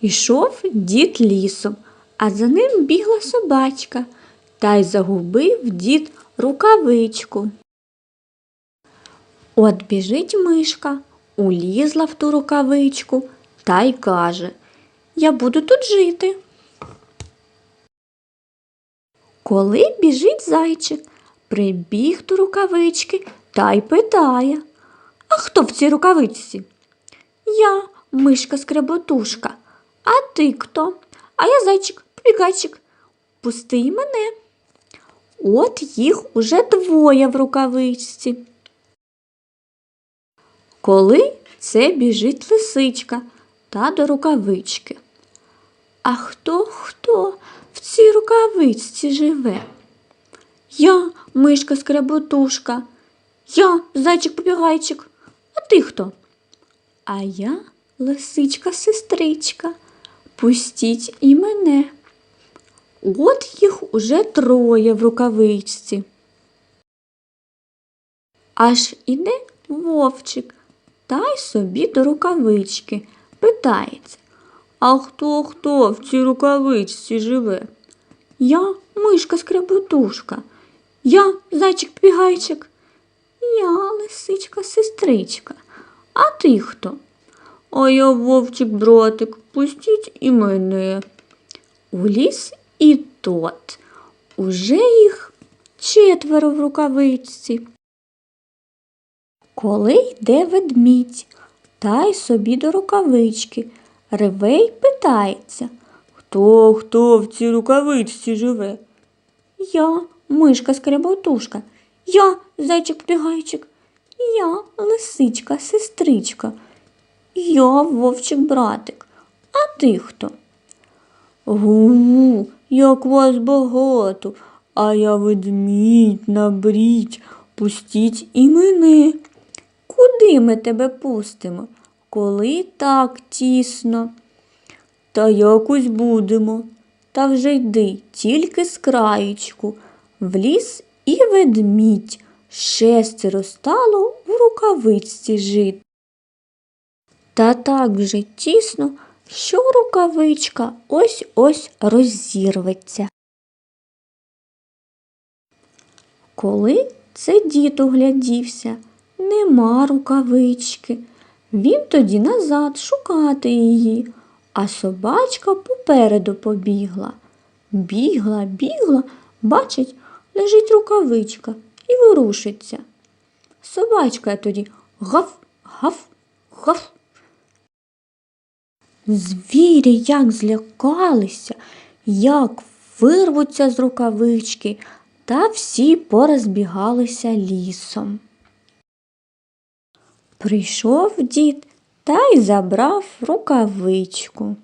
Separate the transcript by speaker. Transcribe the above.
Speaker 1: Ішов дід лісом, а за ним бігла собачка, та й загубив дід рукавичку. От біжить мишка, улізла в ту рукавичку та й каже Я буду тут жити. Коли біжить зайчик, прибіг до рукавички та й питає А хто в цій рукавичці? Я, мишка скреботушка. А ти хто? А я зайчик, побігайчик. Пусти й мене. От їх уже двоє в рукавичці. Коли це біжить лисичка та до рукавички. А хто хто в цій рукавичці живе? Я, мишка скреботушка, я, зайчик побігайчик. А ти хто? А я лисичка сестричка. Пустіть і мене. От їх уже троє в рукавичці. Аж іде вовчик та й собі до рукавички. Питається, а хто хто в цій рукавичці живе? Я мишка скребутушка, я зайчик побігайчик, я лисичка сестричка. А ти хто? А я вовчик братик, пустіть і мене. У ліс і тот. Уже їх четверо в рукавичці. Коли йде ведмідь, та й собі до рукавички, реве й питається, хто хто в цій рукавичці живе? Я, мишка скреботушка, я, зайчик побігайчик, я, лисичка, сестричка, я, вовчик братик. А ти хто? Гу, як вас багато, а я ведмідь, набріть, пустіть і мене. Куди ми тебе пустимо, коли так тісно? Та якось будемо. Та вже йди тільки з краєчку, в ліс і ведмідь, шестеро стало в рукавичці жити. Та так вже тісно, що рукавичка ось ось розірветься. Коли це дід углядівся, нема рукавички. Він тоді назад шукати її, а собачка попереду побігла. Бігла, бігла, бачить, лежить рукавичка і ворушиться. Собачка тоді гав, гав, гав. Звірі як злякалися, як вирвуться з рукавички, та всі порозбігалися лісом. Прийшов дід та й забрав рукавичку.